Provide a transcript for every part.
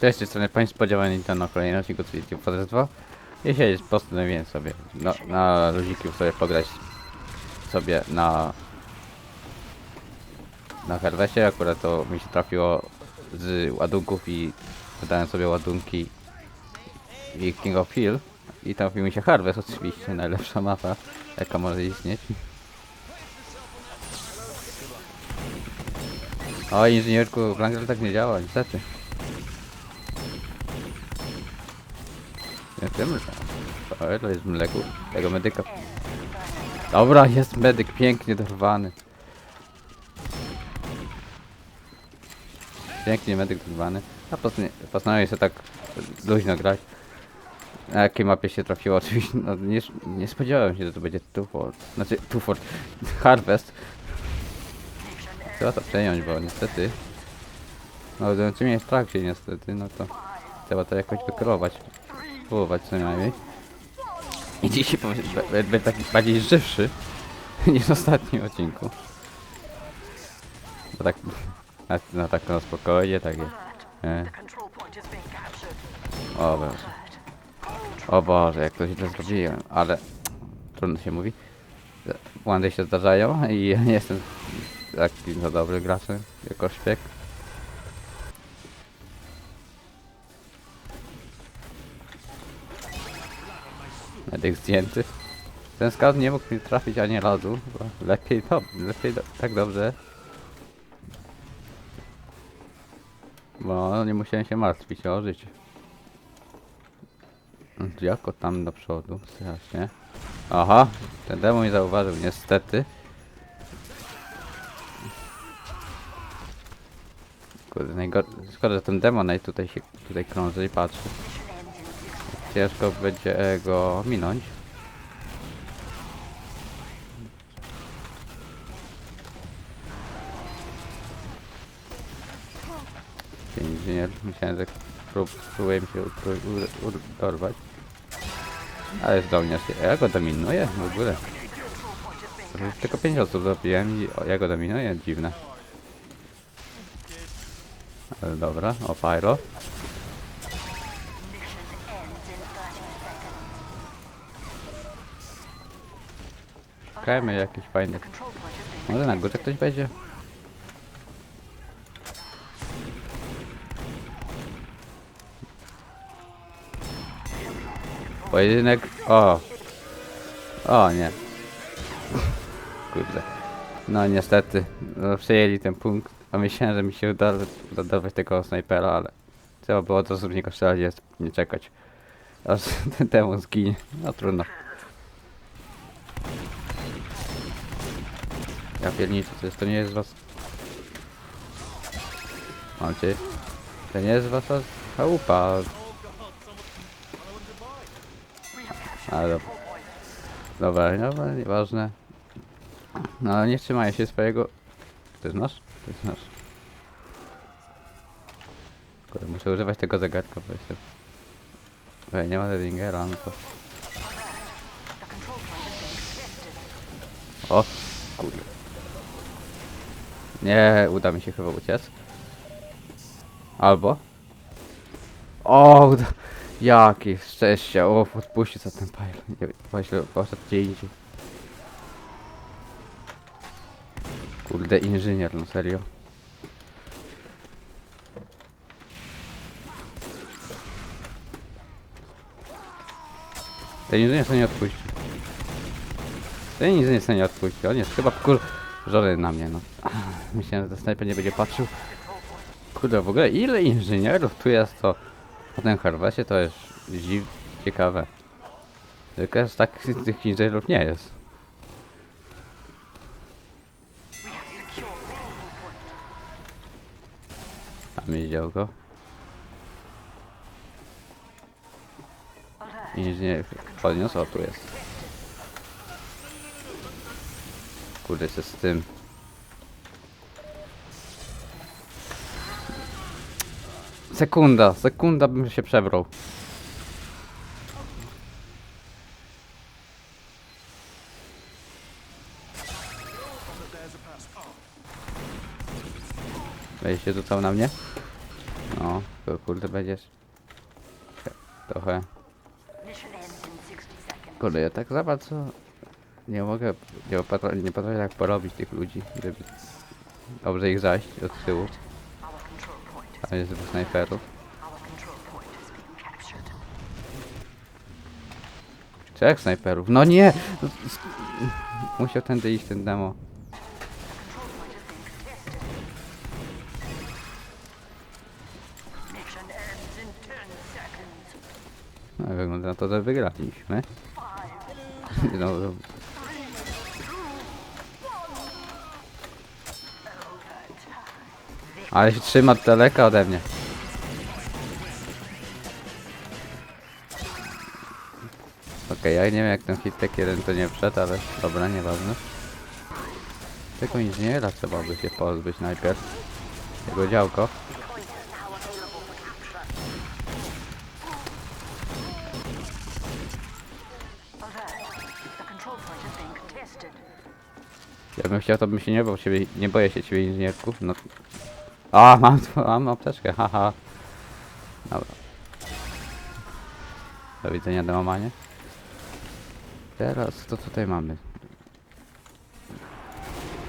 Cześć, z tej strony Państwo podziałania Nintendo kolejny odcinek od City Fortress 2 i siedzieć postanowiłem sobie no, na luziku sobie pograć sobie na na Harvestie, akurat to mi się trafiło z ładunków i wydałem sobie ładunki i King of Hill i trafił mi się Harvest oczywiście, najlepsza mapa jaka może istnieć. O inżynierku, Wrangler tak nie działa, niestety. Nie wiem, że... to jest mleku tego medyka. Dobra, jest medyk pięknie dorwany. Pięknie medyk dorwany. A postanowię sobie tak luźno grać. Na jakiej mapie się trafiło? Oczywiście, no, nie, nie spodziewałem się, że to będzie Tuford. Znaczy, Tuford. Harvest. Trzeba to przejąć, bo niestety... No, znaczy mnie w trakcie niestety, no to... Trzeba to jakoś wykierować. Spróbować co najmniej. I dzisiaj będę taki bardziej żywszy niż w ostatnim odcinku. Bo tak... Na, na tak na spokojnie. E, being captured. o Boże. O Boże, jak to źle zrobiłem, ale... Trudno się mówi. Błędy się zdarzają i ja nie jestem taki za dobry graczem jako szpieg. Medyk zdjęty. Ten scout nie mógł mi trafić ani razu. Lepiej to, lepiej do, tak dobrze. Bo nie musiałem się martwić o życie. Jako tam do przodu, strasznie. Aha, ten demo mnie zauważył, niestety. Kurde, najgor... Szkoda, że ten demonaj tutaj się tutaj krąży i patrzy. Ciężko będzie go minąć. Inżynier, myślałem, że prób, spróbuję mi się dorwać. Ale do mnie, ja go dominuję w ogóle. Tylko 5 osób zabiłem i ja go dominuję, dziwne. Ale dobra, o pyro. Szukajmy jakiś fajny. Control point is being Może na górze ktoś będzie? Pojedynek. O! O nie. Kurde. No niestety. No, przejęli ten punkt. A myślałem, że mi się uda dorwać tego snajpera, ale trzeba było to z niego strzelać nie czekać. Aż ten demon zginie. No trudno. Ja pierniczę, to, jest, to nie jest was... Mam cię. To nie jest wasza chałupa. Ale dobra. Dobra, nieważne. No ale nie trzymają się swojego... To jest nasz? To jest nasz. Kurde, muszę używać tego zegarka, bo jestem... Ej, nie ma Redingera, no to... O! Kurde. Nie, uda mi się chyba uciec. Albo. O, uda. Jakie szczęście. O, odpuśćcie za ten pile. Nie, Właśnie poszedł gdzie indziej. Kurde, inżynier, no serio. Ten inżynier sobie nie odpuści. Ten inżynier sobie nie odpuści. On jest chyba kur... Żory na mnie, no. Myślałem, że ten snajper nie będzie patrzył. Kurde, w ogóle ile inżynierów tu jest, to na tym Harvestie to jest dziw... ciekawe. Tylko jest tak tych inżynierów nie jest. A mi działko. Inżynier podniósł, o tu jest. Kurde, jeszcze z tym. Sekunda, sekunda bym się przebrał. Weź się rzucał na mnie? No, Tylko kurde będziesz... Trochę... Mission ends in 60 seconds. Kurde, ja tak za bardzo... Nie mogę... Nie potrafię, nie potrafię tak porobić tych ludzi, żeby... Dobrze ich zajść od tyłu. A jest dwóch snajperów. Trzech snajperów. No nie! Musiał tędy iść ten demo. Control point is being contested. Mission ends in 10 seconds. No wygląda na to, że wygraliśmy. No, ale się trzyma daleka ode mnie. Okej, ja nie wiem jak ten hitek jeden to nie wszedł, ale dobra, nieważne. Tego inżyniera trzeba by się pozbyć najpierw. Jego działko. Ja bym chciał, to bym się nie bał nie boję się ciebie inżynierków, no. A, mam, mam apteczkę, haha. Dobra. Do widzenia, demomanie. Teraz, co tutaj mamy?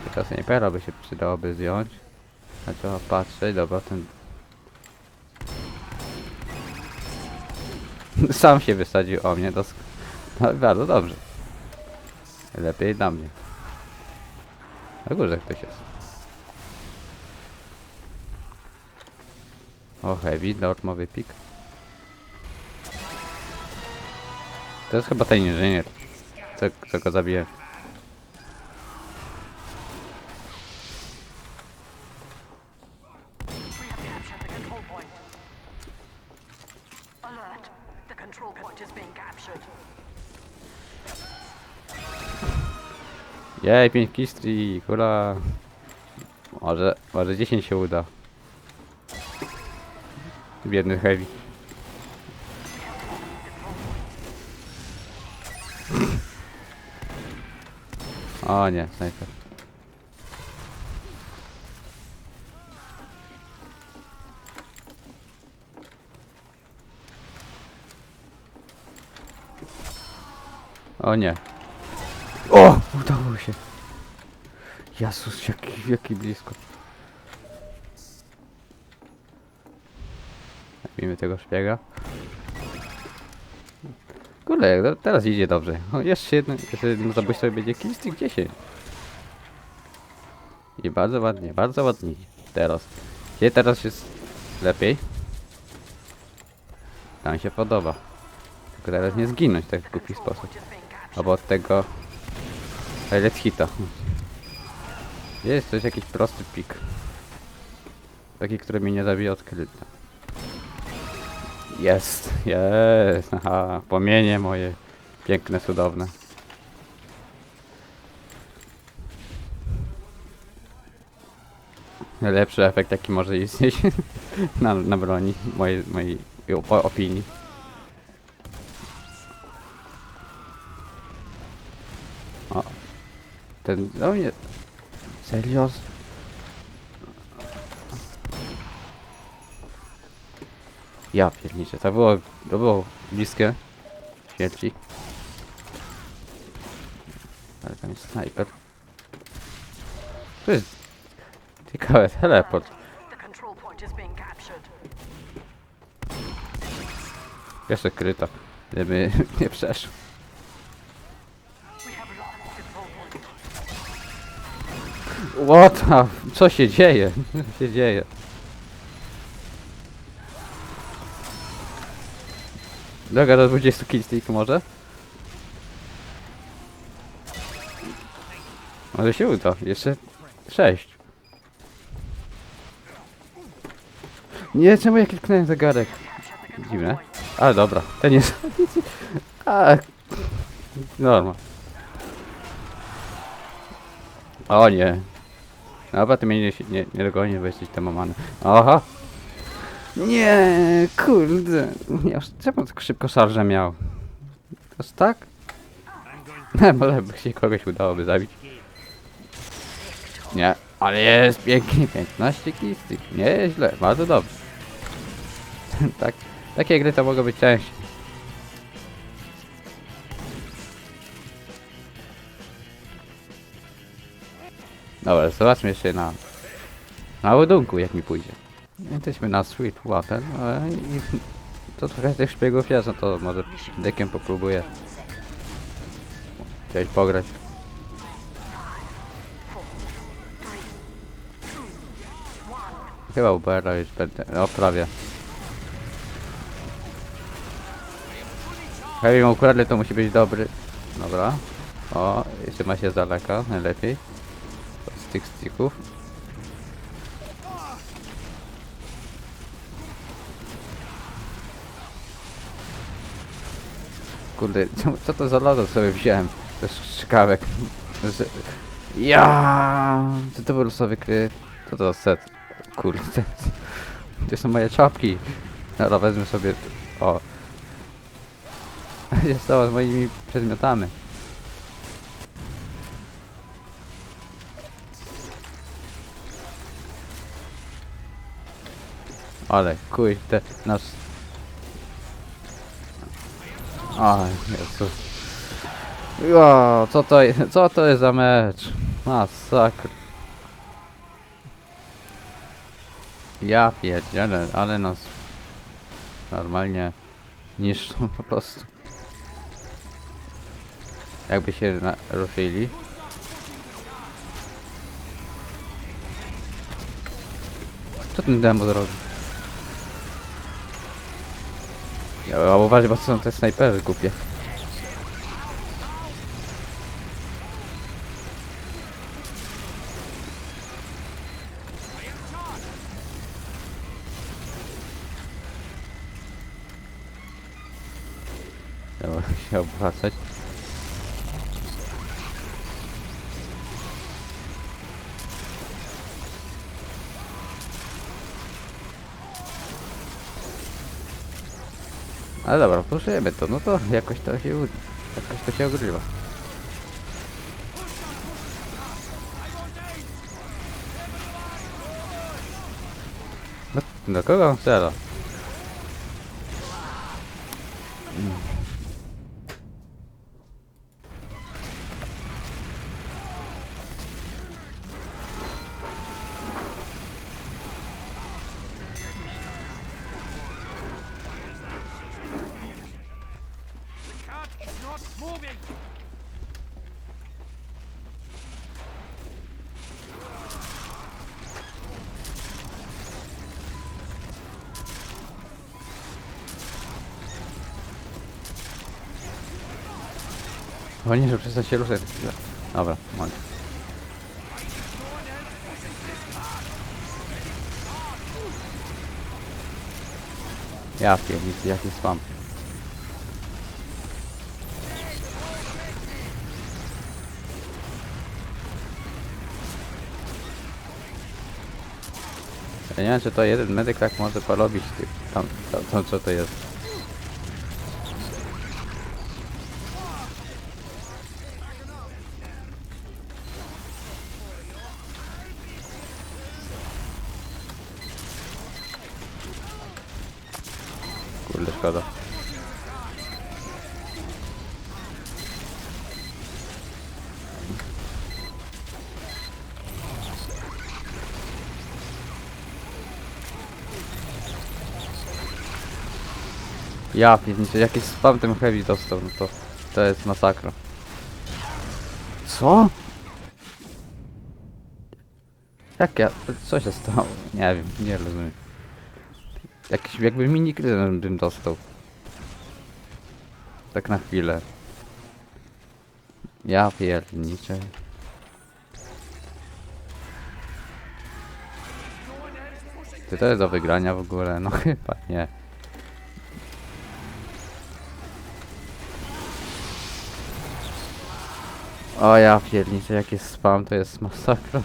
Tylko snajpera by się przydałoby zdjąć. A trzeba patrzeć, dobra, ten... Sam się wysadził o mnie, dosk... No, bardzo dobrze. Lepiej dla mnie. Na górze ktoś jest. O, heavy, normowy pik. To jest chyba ten inżynier. Co, co go captured. Jej, 5 kistri, hurra! Może, może 10 się uda. Biedny heavy. O nie, snajper. O nie. O! Udało się. Jezus, jaki, jaki blisko. Zabijmy tego szpiega. Kurde, no teraz idzie dobrze. O, jeszcze jedno, jeszcze jedno zabójstwo będzie killstreak 10. I bardzo ładnie, bardzo ładnie. Teraz. Gdzie teraz jest lepiej? Tam się podoba. Tylko teraz nie zginąć tak w głupi sposób. Albo od tego... Let's hita. Jest coś jakiś prosty pik. Taki, który mnie nie zabije. Jest, jest, aha, płomienie moje piękne, cudowne. Najlepszy efekt jaki może istnieć na, na broni, mojej, mojej opinii. O, ten, no nie, serio? Ja pierniczę, to było, to było bliskie śmierci. Ale tam jest snajper. To jest ciekawe, teleport. Jeszcze kryto, żeby nie point. What co się dzieje? Co się dzieje? Droga do 20 killstreak może? Może się uda, jeszcze 6. Nie, czemu ja kliknąłem zegarek? Dziwne. Ale dobra, ten jest... A, norma. O nie. Dobra, ty mnie nie, nie, nie dogonisz, bo jesteś temomany. Aha. Nie, kurde. Nie, czemu tak szybko szarżę miał? To jest tak? Może by się kogoś udałoby zabić. Nie, ale jest pięknie, 15 kistik. Nieźle, bardzo dobrze. tak, takie gry to mogą być częściej. Dobra, zobaczmy jeszcze na na ładunku jak mi pójdzie. Jesteśmy na Sweet Water, ale i to trochę tych szpiegów jest, no to może dekiem popróbuję. Chciałeś pograć. Chyba Ubera już będę, no prawie. Heavy mu to musi być dobry. Dobra. O, jeszcze ma się z daleka, najlepiej. Z tych sticków. Kurde, co, to za lodo sobie wziąłem? To jest strzykawek. Ja, Co to był losowy kry? Co to za set? Kurde. Gdzie są moje czapki? Dobra, wezmę sobie... O. się stało z moimi przedmiotami? Ale kurde, nas... O, Jezus. Jo, co to, co to jest za mecz? Masakr. Ja pierdzielę, ale nas normalnie niszczą po prostu. Jakby się na, ruszyli. Co ten demo zrobił? Ja uważaj, bo są te snajpery głupie. Trzeba się obracać. Ale dobra, puszujemy to, no to jakoś to się uda. Jakoś to się ogrywa. No, do kogo on strzela? O nie, że przestać się ruszać. Dobra, może. Ja piernicy, jaki spam. Ja nie wiem, czy to jeden medyk tak może porobić tych, tam, tam, tam co to jest. Ja pierniczę, jakiś spam tym heavy dostał, no to to jest masakra. Co? Jak ja? Co się stało? Nie wiem, nie rozumiem. Jakiś jakby mini kryzys bym dostał. Tak na chwilę. Ja pierniczę. Czy to jest do wygrania w ogóle? No chyba nie. O ja pierniczę, jak jest spam, to jest masakra.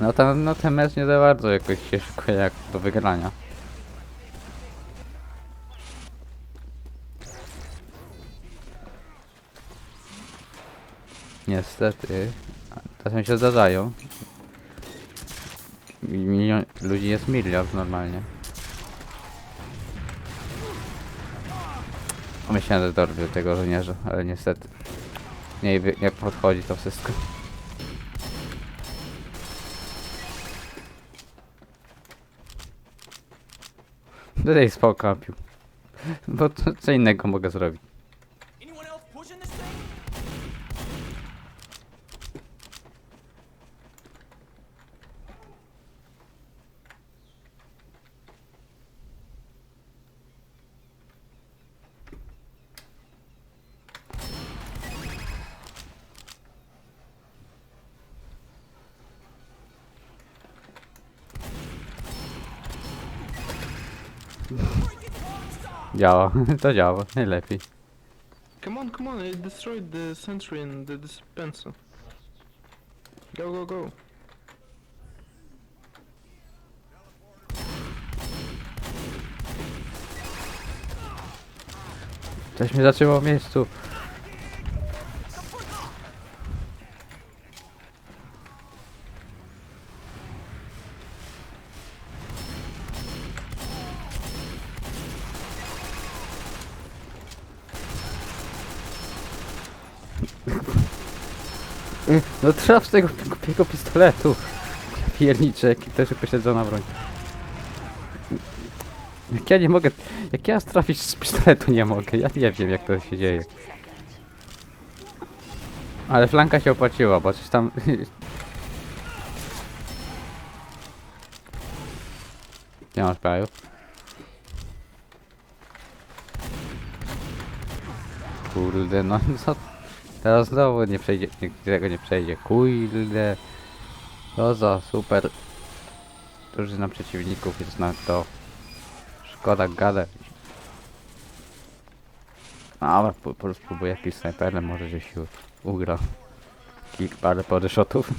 No ten, no ten mecz nie za bardzo jakoś się szykuje jak do wygrania. Niestety. Czasem się zdarzają. milion, ludzi jest miliard normalnie. Myślałem, że dorwie tego żołnierza, ale niestety nie, nie podchodzi to wszystko. Tutaj spokapił. Bo co innego mogę zrobić? Działa, to działa, najlepiej. Come on, come on, I destroyed the sentry and the dispenser. Go, go, go. Coś mnie zatrzymał w miejscu. No traf z tego głupiego pistoletu. Pierniczek, też posiedzona broń. Jak ja nie mogę, jak ja trafić z pistoletu nie mogę, ja nie wiem jak to się dzieje. Ale flanka się opłaciła, bo coś tam... Nie masz kraju. Kurde, no co? Teraz znowu nie przejdzie, nie, tego nie przejdzie. Kurde. To za super. Drużyna przeciwników jest na to. Szkoda gadać. No, Ale po, po, spróbuję jakimś snajperem, może że się ugra. Kilk parę podeszotów.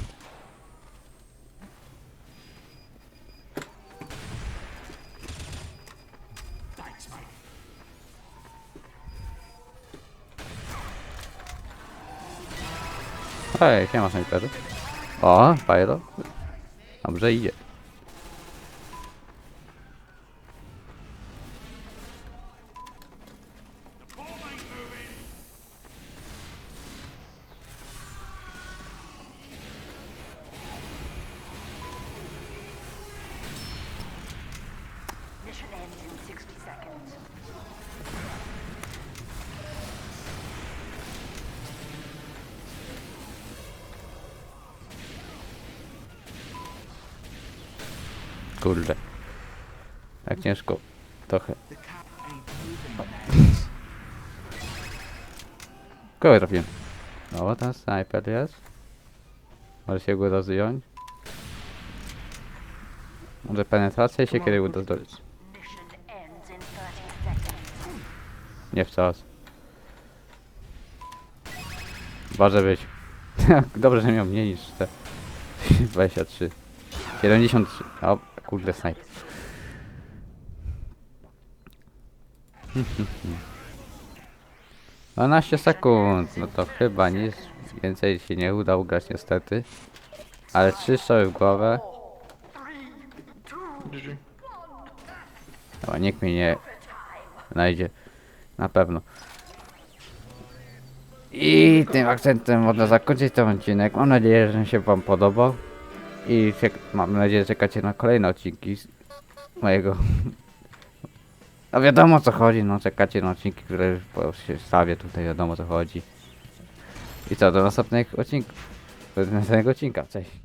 Ej, nie ma snajperzy. O, Pyro. Dobrze idzie. Tak ciężko. Trochę. Kogo trafiłem? O, ten snajper jest. Może się go uda zdjąć. Może penetracja się kiedy uda zdjąć. Mission ends in 30 seconds. Nie w czas. Może być. Dobrze, że miał mniej niż te 23. 73. O, kurde, snajper. 12 sekund, no to chyba nic więcej się nie uda ugrać niestety. Ale trzy strzały w głowę. Chyba nikt mnie nie znajdzie. Na pewno. I tym akcentem można zakończyć ten odcinek. Mam nadzieję, że się wam podobał. I mam nadzieję, że czekacie na kolejne odcinki mojego... No wiadomo o co chodzi, no czekacie na odcinki, które się stawię tutaj, wiadomo o co chodzi. I co, do następnych odcinków. Do następnego odcinka, cześć.